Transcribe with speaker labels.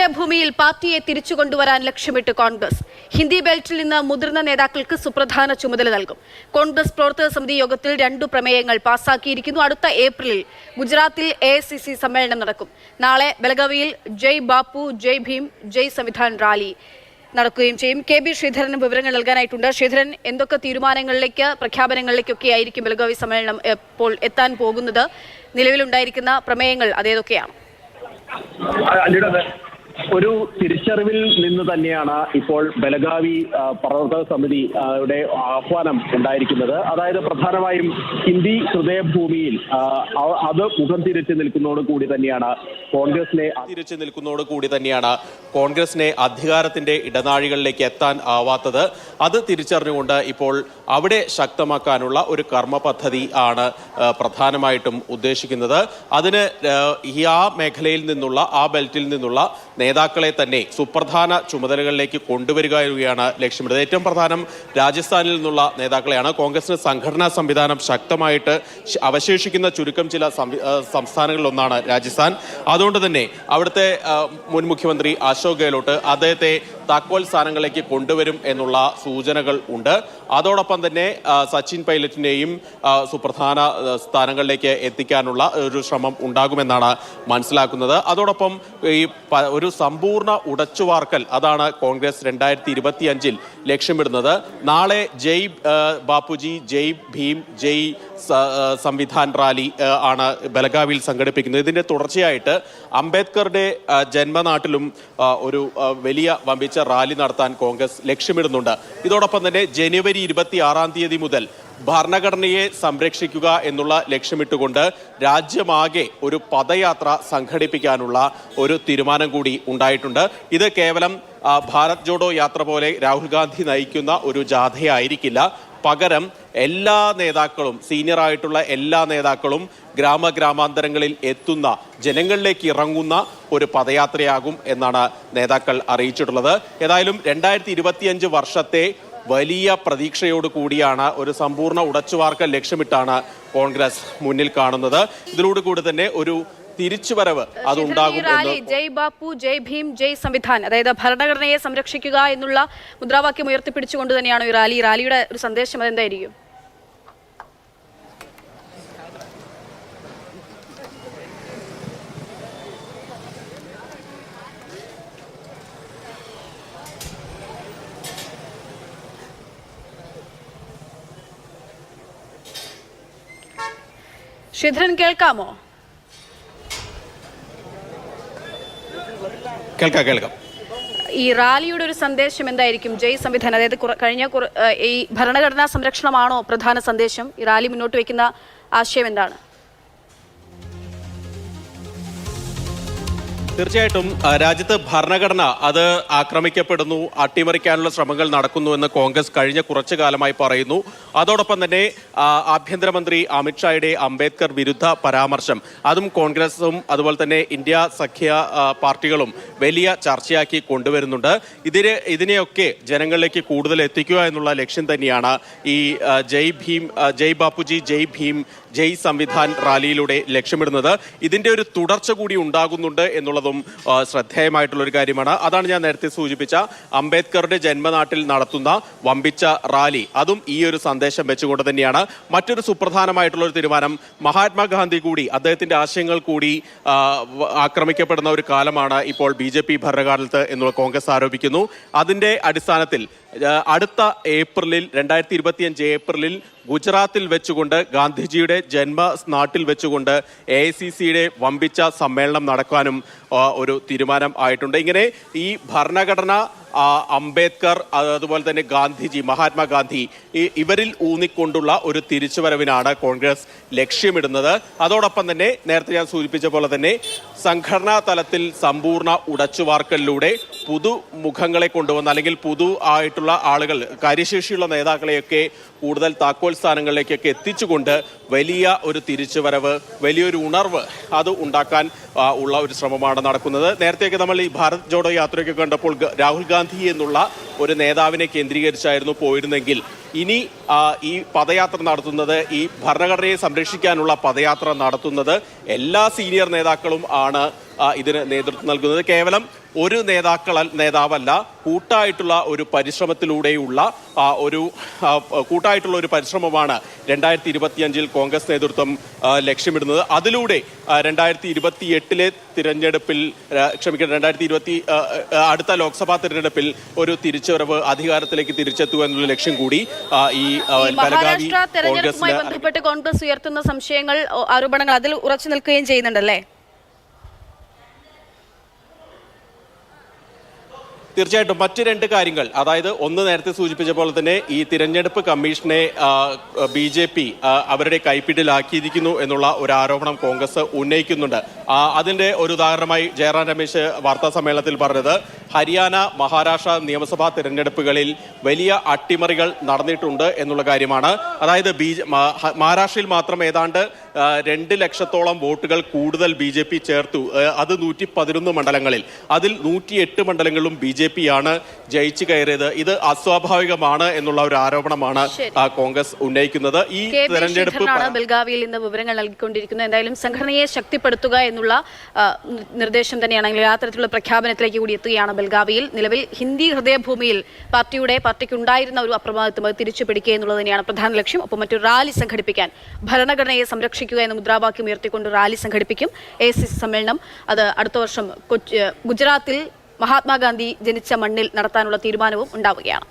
Speaker 1: ഹൃദയഭൂമിയിൽ പാർട്ടിയെ തിരിച്ചു കൊണ്ടുവരാൻ ലക്ഷ്യമിട്ട് കോൺഗ്രസ്. ഹിന്ദി ബെൽറ്റിൽ നിന്ന് മുതിർന്ന നേതാക്കൾക്ക് സുപ്രധാന ചുമതല നൽകും. കോൺഗ്രസ് പ്രവർത്തക സമിതി യോഗത്തിൽ രണ്ടു പ്രമേയങ്ങൾ പാസാക്കിയിരിക്കുന്നു. അടുത്ത ഏപ്രിലിൽ ഗുജറാത്തിൽ എ സമ്മേളനം നടക്കും. നാളെ ബലഗവിയിൽ ജയ് ബാപ്പു ജയ് ഭീം ജയ് സംവിധാൻ റാലി നടക്കുകയും ചെയ്യും. കെ ബി ശ്രീധരന് വിവരങ്ങൾ നൽകാനായിട്ടുണ്ട്. ശ്രീധരൻ എന്തൊക്കെ തീരുമാനങ്ങളിലേക്ക് പ്രഖ്യാപനങ്ങളിലേക്കൊക്കെ ആയിരിക്കും ബലഗാവി സമ്മേളനം എപ്പോൾ എത്താൻ പോകുന്നത്? നിലവിലുണ്ടായിരിക്കുന്ന പ്രമേയങ്ങൾ അതേതൊക്കെയാണ്?
Speaker 2: ഒരു തിരിച്ചറിവിൽ നിന്ന് തന്നെയാണ് ഇപ്പോൾ ബലഗാവി പ്രവർത്തക സമിതി യുടെ ആഹ്വാനം ഉണ്ടായിരിക്കുന്നത്. അതായത് പ്രധാനമായും ഹിന്ദി ഹൃദയഭൂമിയിൽ അത് മുഖം തിരിച്ചു നിൽക്കുന്നതോട് കൂടി തന്നെയാണ് കോൺഗ്രസിനെ
Speaker 3: തിരിച്ചു നിൽക്കുന്നതോട് കൂടി തന്നെയാണ് കോൺഗ്രസിനെ അധികാരത്തിന്റെ ഇടനാഴികളിലേക്ക് എത്താൻ ആവാത്തത്. അത് തിരിച്ചറിഞ്ഞുകൊണ്ട് ഇപ്പോൾ അവിടെ ശക്തമാക്കാനുള്ള ഒരു കർമ്മ പദ്ധതി ആണ് പ്രധാനമായിട്ടും ഉദ്ദേശിക്കുന്നത്. അതിന് ഈ ആ മേഖലയിൽ നിന്നുള്ള ആ ബെൽറ്റിൽ നിന്നുള്ള നേതാക്കളെ തന്നെ സുപ്രധാന ചുമതലകളിലേക്ക് കൊണ്ടുവരികയാണ് ലക്ഷ്യമിടുന്നത്. ഏറ്റവും പ്രധാനം രാജസ്ഥാനിൽ നിന്നുള്ള നേതാക്കളെയാണ്. കോൺഗ്രസിന് സംഘടനാ സംവിധാനം ശക്തമായിട്ട് അവശേഷിക്കുന്ന ചുരുക്കം ചില സംസ്ഥാനങ്ങളിലൊന്നാണ് രാജസ്ഥാൻ. അതുകൊണ്ട് തന്നെ അവിടുത്തെ മുൻ മുഖ്യമന്ത്രി അശോക് ഗെഹ്ലോട്ട് അദ്ദേഹത്തെ താക്കോൽ സ്ഥാനങ്ങളിലേക്ക് കൊണ്ടുവരും എന്നുള്ള സൂചനകൾ ഉണ്ട്. അതോടൊപ്പം തന്നെ സച്ചിൻ പൈലറ്റിനെയും സുപ്രധാന സ്ഥാനങ്ങളിലേക്ക് എത്തിക്കാനുള്ള ഒരു ശ്രമം ഉണ്ടാകുമെന്നാണ് മനസ്സിലാക്കുന്നത്. അതോടൊപ്പം ഈ ഒരു സമ്പൂർണ ഉടച്ചുവാർക്കൽ അതാണ് കോൺഗ്രസ് രണ്ടായിരത്തി ഇരുപത്തി അഞ്ചിൽ ലക്ഷ്യമിടുന്നത്. നാളെ ജയ് ബാപ്പുജി ജയ് ഭീം ജയ് സംവിധാൻ റാലി ആണ് ബലഗാവിയിൽ സംഘടിപ്പിക്കുന്നത്. ഇതിന്റെ തുടർച്ചയായിട്ട് അംബേദ്കറുടെ ജന്മനാട്ടിലും ഒരു വലിയ വമ്പിച്ച റാലി നടത്താൻ കോൺഗ്രസ് ലക്ഷ്യമിടുന്നുണ്ട്. ഇതോടൊപ്പം തന്നെ ജനുവരി ഇരുപത്തി ആറാം തീയതി മുതൽ ഭരണഘടനയെ സംരക്ഷിക്കുക എന്നുള്ള ലക്ഷ്യമിട്ടുകൊണ്ട് രാജ്യമാകെ ഒരു പദയാത്ര സംഘടിപ്പിക്കാനുള്ള ഒരു തീരുമാനം കൂടി ഉണ്ടായിട്ടുണ്ട്. ഇത് കേവലം ഭാരത് ജോഡോ യാത്ര പോലെ രാഹുൽ ഗാന്ധി നയിക്കുന്ന ഒരു ജാഥയായിരിക്കില്ല. പകരം എല്ലാ നേതാക്കളും സീനിയർ ആയിട്ടുള്ള എല്ലാ നേതാക്കളും ഗ്രാമ ഗ്രാമാന്തരങ്ങളിൽ എത്തുന്ന ജനങ്ങളിലേക്ക് ഇറങ്ങുന്ന ഒരു പദയാത്രയാകും എന്നാണ് നേതാക്കൾ അറിയിച്ചിട്ടുള്ളത്. ഏതായാലും രണ്ടായിരത്തി ഇരുപത്തിയഞ്ച് വർഷത്തെ വലിയ പ്രതീക്ഷയോട് കൂടിയാണ് ഒരു സമ്പൂർണ ഉടച്ചുവാർക്കൽ ലക്ഷ്യമിട്ടാണ് കോൺഗ്രസ് മുന്നിൽ കാണുന്നത്. ഇതിലൂടെ കൂടി തന്നെ ഒരു തിരിച്ചുവരവ്
Speaker 1: അത്
Speaker 3: ഉണ്ടാകും
Speaker 1: റാലി
Speaker 3: എന്ന്
Speaker 1: ജയ് ബാപ്പു ജയ് ഭീം ജയ് സംവിധാൻ. അതായത് ഭരണഘടനയെ സംരക്ഷിക്കുക എന്നുള്ള മുദ്രാവാക്യം ഉയർത്തിപ്പിടിച്ചുകൊണ്ട് തന്നെയാണ് ഈ റാലി. റാലിയുടെ ഒരു സന്ദേശം അതെന്തായിരിക്കും? ശ്രീധരൻ കേൾക്കാമോ?
Speaker 3: കേൾക്കാം കേൾക്കാം.
Speaker 1: ഈ റാലിയുടെ ഒരു സന്ദേശം എന്തായിരിക്കും? ജയ് സംവിധാനം അതായത് കഴിഞ്ഞ ഈ ഭരണഘടനാ സംരക്ഷണമാണോ പ്രധാന സന്ദേശം? ഈ റാലി മുന്നോട്ട് വയ്ക്കുന്ന ആശയം എന്താണ്?
Speaker 3: തീർച്ചയായിട്ടും രാജ്യത്ത് ഭരണഘടന അത് ആക്രമിക്കപ്പെടുന്നു അട്ടിമറിക്കാനുള്ള ശ്രമങ്ങൾ നടക്കുന്നു എന്ന് കോൺഗ്രസ് കഴിഞ്ഞ കുറച്ചു കാലമായി പറയുന്നു. അതോടൊപ്പം തന്നെ ആഭ്യന്തരമന്ത്രി അമിത്ഷായുടെ അംബേദ്കർ വിരുദ്ധ പരാമർശം. അതും കോൺഗ്രസും അതുപോലെ തന്നെ ഇന്ത്യ സഖ്യ പാർട്ടികളും വലിയ ചർച്ചയാക്കി കൊണ്ടുവരുന്നുണ്ട്. ഇതിന് ഇതിനെയൊക്കെ ജനങ്ങളിലേക്ക് കൂടുതൽ എത്തിക്കുക എന്നുള്ള ലക്ഷ്യം തന്നെയാണ് ഈ ജയ് ഭീം ജയ് ബാപ്പുജി ജയ് ഭീം ജയ് സംവിധാൻ റാലിയിലൂടെ ലക്ഷ്യമിടുന്നത്. ഇതിന്റെ ഒരു തുടർച്ച കൂടി ഉണ്ടാകുന്നുണ്ട് എന്നുള്ളതും ആ, ശ്രദ്ധേയമായിട്ടുള്ള ഒരു കാര്യമാണ്. അതാണ് ഞാൻ നേരത്തെ സൂചിപ്പിച്ച അംബേദ്കറുടെ ജന്മനാട്ടിൽ നടത്തുന്ന വമ്പിച്ച റാലി. അതും ഈ ഒരു സന്ദേശം വെച്ചുകൊണ്ട് തന്നെയാണ്. മറ്റൊരു സുപ്രധാനമായിട്ടുള്ള ഒരു തീരുമാനം മഹാത്മാഗാന്ധി കൂടി അദ്ദേഹത്തിന്റെ ആശയങ്ങൾ കൂടി ആക്രമിക്കപ്പെടുന്ന ഒരു കാലമാണ് ഇപ്പോൾ ബി ജെ പി ഭരണകാലത്ത് എന്നുള്ള കോൺഗ്രസ് ആരോപിക്കുന്നു. അതിന്റെ അടിസ്ഥാനത്തിൽ അടുത്ത ഏപ്രിലിൽ രണ്ടായിരത്തി ഇരുപത്തിയഞ്ച് ഏപ്രിലിൽ ഗുജറാത്തിൽ വെച്ചുകൊണ്ട് ഗാന്ധിജിയുടെ ജന്മ നാട്ടിൽ വെച്ചുകൊണ്ട് എ ഐ സി സിയുടെ വമ്പിച്ച സമ്മേളനം നടക്കാനും ഒരു തീരുമാനം ആയിട്ടുണ്ട്. ഇങ്ങനെ ഈ ഭരണഘടന അംബേദ്കർ അതുപോലെ തന്നെ ഗാന്ധിജി മഹാത്മാഗാന്ധി ഇവരിൽ ഊന്നിക്കൊണ്ടുള്ള ഒരു തിരിച്ചുവരവിനാണ് കോൺഗ്രസ് ലക്ഷ്യമിടുന്നത്. അതോടൊപ്പം തന്നെ നേരത്തെ ഞാൻ സൂചിപ്പിച്ച പോലെ തന്നെ സംഘടനാ തലത്തിൽ സമ്പൂർണ ഉടച്ചുവാർക്കലിലൂടെ പുതു മുഖങ്ങളെ കൊണ്ടുവന്ന് അല്ലെങ്കിൽ പുതു ആയിട്ടുള്ള ആളുകൾ കാര്യശേഷിയുള്ള നേതാക്കളെയൊക്കെ കൂടുതൽ താക്കോൽ സ്ഥാനങ്ങളിലേക്കൊക്കെ എത്തിച്ചുകൊണ്ട് വലിയ ഒരു തിരിച്ചുവരവ് വലിയൊരു ഉണർവ് അത് ഉണ്ടാക്കാൻ ഉള്ള ഒരു ശ്രമമാണ് നടക്കുന്നത്. നേരത്തെയൊക്കെ നമ്മൾ ഈ ഭാരത് ജോഡോ യാത്രയൊക്കെ കണ്ടപ്പോൾ രാഹുൽ ഗാന്ധി എന്നുള്ള ഒരു നേതാവിനെ കേന്ദ്രീകരിച്ചായിരുന്നു പോയിരുന്നെങ്കിൽ ഇനി ഈ പദയാത്ര നടത്തുന്നത് ഈ ഭരണഘടനയെ സംരക്ഷിക്കാനുള്ള പദയാത്ര നടത്തുന്നത് എല്ലാ സീനിയർ നേതാക്കളും ആണ് ഇതിന് നേതൃത്വം നൽകുന്നത്. കേവലം ഒരു നേതാക്കൾ നേതാവല്ല കൂട്ടായിട്ടുള്ള ഒരു പരിശ്രമത്തിലൂടെയുള്ള ഒരു കൂട്ടായിട്ടുള്ള ഒരു പരിശ്രമമാണ് രണ്ടായിരത്തി ഇരുപത്തിയഞ്ചിൽ കോൺഗ്രസ് നേതൃത്വം ലക്ഷ്യമിടുന്നത്. അതിലൂടെ രണ്ടായിരത്തി ഇരുപത്തി എട്ടിലെ തിരഞ്ഞെടുപ്പിൽ ക്ഷമിക്കണം രണ്ടായിരത്തി ഇരുപത്തി അടുത്ത ലോക്സഭാ തിരഞ്ഞെടുപ്പിൽ ഒരു തിരിച്ചുവരവ് അധികാരത്തിലേക്ക് തിരിച്ചെത്തുക എന്നുള്ള ലക്ഷ്യം കൂടി ഈ
Speaker 1: മഹാരാഷ്ട്ര തെരഞ്ഞെടുപ്പുമായി ബന്ധപ്പെട്ട് കോൺഗ്രസ് ഉയർത്തുന്ന സംശയങ്ങൾ ആരോപണങ്ങൾ അതിൽ ഉറച്ചു നിൽക്കുകയും ചെയ്യുന്നുണ്ടല്ലേ?
Speaker 3: തീർച്ചയായിട്ടും മറ്റു രണ്ട് കാര്യങ്ങൾ. അതായത് ഒന്ന് നേരത്തെ സൂചിപ്പിച്ച പോലെ തന്നെ ഈ തിരഞ്ഞെടുപ്പ് കമ്മീഷനെ ബി ജെ പി അവരുടെ കൈപ്പിടിലാക്കിയിരിക്കുന്നു എന്നുള്ള ഒരു ആരോപണം കോൺഗ്രസ് ഉന്നയിക്കുന്നുണ്ട്. അതിന്റെ അതിന്റെ ഒരു ഉദാഹരണമായി ജയറാം രമേശ് വാർത്താ സമ്മേളനത്തിൽ പറഞ്ഞത് ഹരിയാന മഹാരാഷ്ട്ര നിയമസഭാ തിരഞ്ഞെടുപ്പുകളിൽ വലിയ അട്ടിമറികൾ നടന്നിട്ടുണ്ട് എന്നുള്ള കാര്യമാണ്. അതായത് ബി മഹാരാഷ്ട്രയിൽ മാത്രം ഏതാണ്ട് രണ്ട് ലക്ഷത്തോളം വോട്ടുകൾ കൂടുതൽ ബി ജെ പി ചേർത്തു. അത് നൂറ്റി പതിനൊന്ന് മണ്ഡലങ്ങളിൽ. അതിൽ നൂറ്റി എട്ട് മണ്ഡലങ്ങളിലും ബി ജെ പി ആണ് ജയിച്ചു കയറിയത്. ഇത് അസ്വാഭാവികമാണ് എന്നുള്ള ഒരു ആരോപണമാണ് കോൺഗ്രസ് ഉന്നയിക്കുന്നത്. ഈ തെരഞ്ഞെടുപ്പ്
Speaker 1: ബൽഗാവിയിൽ നിന്ന് വിവരങ്ങൾ നൽകിക്കൊണ്ടിരിക്കുന്നത്. എന്തായാലും സംഘടനയെ ശക്തിപ്പെടുത്തുക എന്നുള്ള നിർദ്ദേശം തന്നെയാണ് അല്ലെങ്കിൽ ആ തരത്തിലുള്ള പ്രഖ്യാപനത്തിലേക്ക് കൂടി എത്തുകയാണ് ബൽഗാവിയിൽ. നിലവിൽ ഹിന്ദി ഹൃദയഭൂമിയിൽ പാർട്ടിയുടെ പാർട്ടിക്ക് ഉണ്ടായിരുന്ന ഒരു അപ്രമാദിത്വം അത് തിരിച്ചു പിടിക്കുക എന്നുള്ളത് തന്നെയാണ് പ്രധാന ലക്ഷ്യം. ഒപ്പം മറ്റൊരു റാലി സംഘടിപ്പിക്കാൻ ഭരണഘടനയെ സംരക്ഷിക്കുക എന്ന മുദ്രാവാക്യം ഉയർത്തിക്കൊണ്ട് റാലി സംഘടിപ്പിക്കും. എ സമ്മേളനം. അത് അടുത്ത വർഷം ഗുജറാത്തിൽ മഹാത്മാഗാന്ധി ജനിച്ച മണ്ണിൽ നടത്താനുള്ള തീരുമാനവും ഉണ്ടാവുകയാണ്.